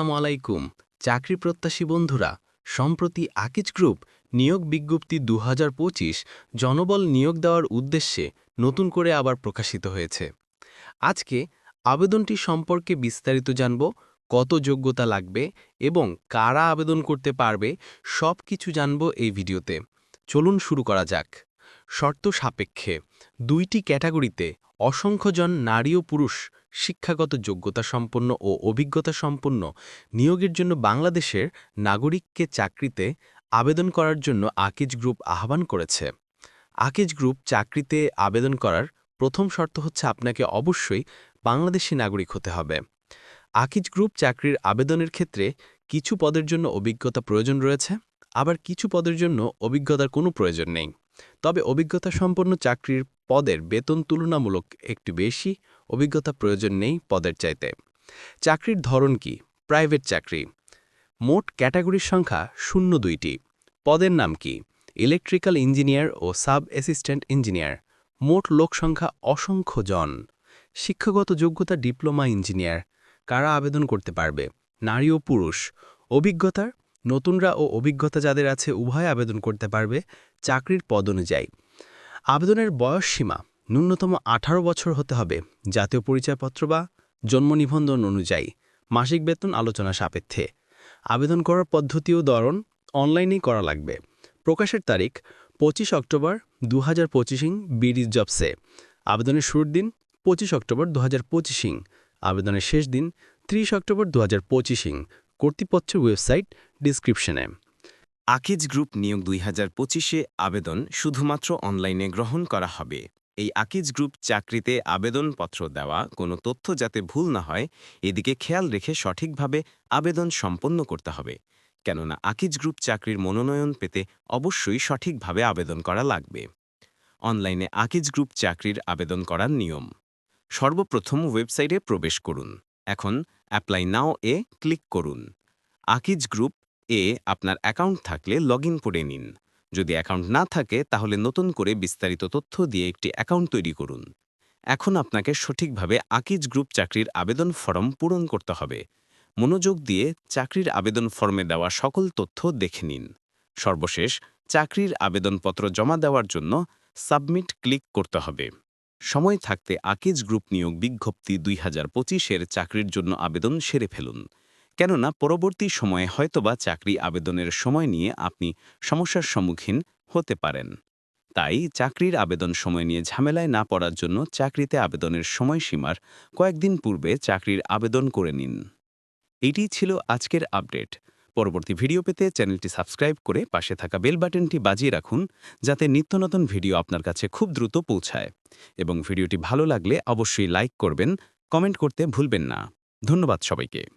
আসসালামু আলাইকুম, চাকরি প্রত্যাশী বন্ধুরা, সম্প্রতি আকিজ গ্রুপ নিয়োগ বিজ্ঞপ্তি দু হাজার পঁচিশ জনবল নিয়োগ দেওয়ার উদ্দেশ্যে নতুন করে আবার প্রকাশিত হয়েছে। আজকে আবেদনটি সম্পর্কে বিস্তারিত জানব, কত যোগ্যতা লাগবে এবং কারা আবেদন করতে পারবে সব কিছু জানব এই ভিডিওতে। চলুন শুরু করা যাক। শর্ত সাপেক্ষে দুইটি ক্যাটাগরিতে অসংখ্যজন নারী ও পুরুষ শিক্ষাগত যোগ্যতা সম্পন্ন ও অভিজ্ঞতা সম্পন্ন নিয়োগের জন্য বাংলাদেশের নাগরিককে চাকরিতে আবেদন করার জন্য আকিজ গ্রুপ আহ্বান করেছে। আকিজ গ্রুপ চাকরিতে আবেদন করার প্রথম শর্ত হচ্ছে আপনাকে অবশ্যই বাংলাদেশি নাগরিক হতে হবে। আকিজ গ্রুপ চাকরির আবেদনের ক্ষেত্রে কিছু পদের জন্য অভিজ্ঞতা প্রয়োজন রয়েছে, আবার কিছু পদের জন্য অভিজ্ঞতার কোনো প্রয়োজন নেই। তবে অভিজ্ঞতা সম্পন্ন চাকরির পদের বেতন তুলনামূলক একটু বেশি, অভিজ্ঞতা প্রয়োজন নেই পদের চাইতে। চাকরির ধরন কি? প্রাইভেট চাকরি। মোট ক্যাটাগরির সংখ্যা শূন্য দুইটি। পদের নাম কি? ইলেকট্রিক্যাল ইঞ্জিনিয়ার ও সাব অ্যাসিস্ট্যান্ট ইঞ্জিনিয়ার। মোট লোক সংখ্যা অসংখ্য জন। শিক্ষাগত যোগ্যতা ডিপ্লোমা ইঞ্জিনিয়ার। কারা আবেদন করতে পারবে? নারী ও পুরুষ। অভিজ্ঞতার নতুনরা ও অভিজ্ঞতা যাদের আছে উভয় আবেদন করতে পারবে চাকরির পদ অনুযায়ী। আবেদনের বয়স সীমা ন্যূনতম ১৮ বছর হতে হবে জাতীয় পরিচয়পত্র বা জন্ম নিবন্ধন অনুযায়ী। মাসিক বেতন আলোচনা সাপেক্ষে। আবেদন করার পদ্ধতি ও ধরন অনলাইনেই করা লাগবে। প্রকাশের তারিখ পঁচিশ অক্টোবর দু হাজার পঁচিশিং বিডি জবসে। আবেদনের শুরুর দিন পঁচিশ অক্টোবর দু হাজার পঁচিশিং আবেদনের শেষ দিন ৩০ অক্টোবর দু হাজার পঁচিশিং কর্তৃপক্ষের ওয়েবসাইট ডিসক্রিপশনে। আকিজ গ্রুপ নিয়োগ দুই হাজার পঁচিশে আবেদন শুধুমাত্র অনলাইনে গ্রহণ করা হবে। এই আকিজ গ্রুপ চাকরিতে আবেদনপত্র দেওয়া, কোনো তথ্য যাতে ভুল না হয়, এদিকে খেয়াল রেখে সঠিকভাবে আবেদন সম্পন্ন করতে হবে। কেননা আকিজ গ্রুপ চাকরির মনোনয়ন পেতে অবশ্যই সঠিকভাবে আবেদন করা লাগবে। অনলাইনে আকিজ গ্রুপ চাকরির আবেদন করার নিয়ম। সর্বপ্রথম ওয়েবসাইটে প্রবেশ করুন। এখন অ্যাপ্লাই নাও এ ক্লিক করুন। আকিজ গ্রুপ এ আপনার অ্যাকাউন্ট থাকলে লগ করে নিন। যদি অ্যাকাউন্ট না থাকে, তাহলে নতুন করে বিস্তারিত তথ্য দিয়ে একটি অ্যাকাউন্ট তৈরি করুন। এখন আপনাকে সঠিকভাবে আকিজ গ্রুপ চাকরির আবেদন ফর্ম পূরণ করতে হবে। মনোযোগ দিয়ে চাকরির আবেদন ফর্মে দেওয়া সকল তথ্য দেখে নিন। সর্বশেষ, চাকরির আবেদনপত্র জমা দেওয়ার জন্য সাবমিট ক্লিক করতে হবে। সময় থাকতে আকিজ গ্রুপ নিয়োগ বিজ্ঞপ্তি দুই হাজার পঁচিশের চাকরির জন্য আবেদন সেরে ফেলুন। কেননা, পরবর্তী সময়ে হয়তোবা চাকরি আবেদনের সময় নিয়ে আপনি সমস্যার সম্মুখীন হতে পারেন। তাই চাকরির আবেদন সময় নিয়ে ঝামেলায় না পড়ার জন্য চাকরিতে আবেদনের সময়সীমার কয়েকদিন পূর্বে চাকরির আবেদন করে নিন। এটি ছিল আজকের আপডেট। পরবর্তী ভিডিও পেতে চ্যানেলটি সাবস্ক্রাইব করে পাশে থাকা বেল বাটনটি বাজিয়ে রাখুন, যাতে নিত্য নতুন ভিডিও আপনার কাছে খুব দ্রুত পৌঁছায়। এবং ভিডিওটি ভালো লাগলে অবশ্যই লাইক করবেন কমেন্ট করতে ভুলবেন না। ধন্যবাদ সবাইকে।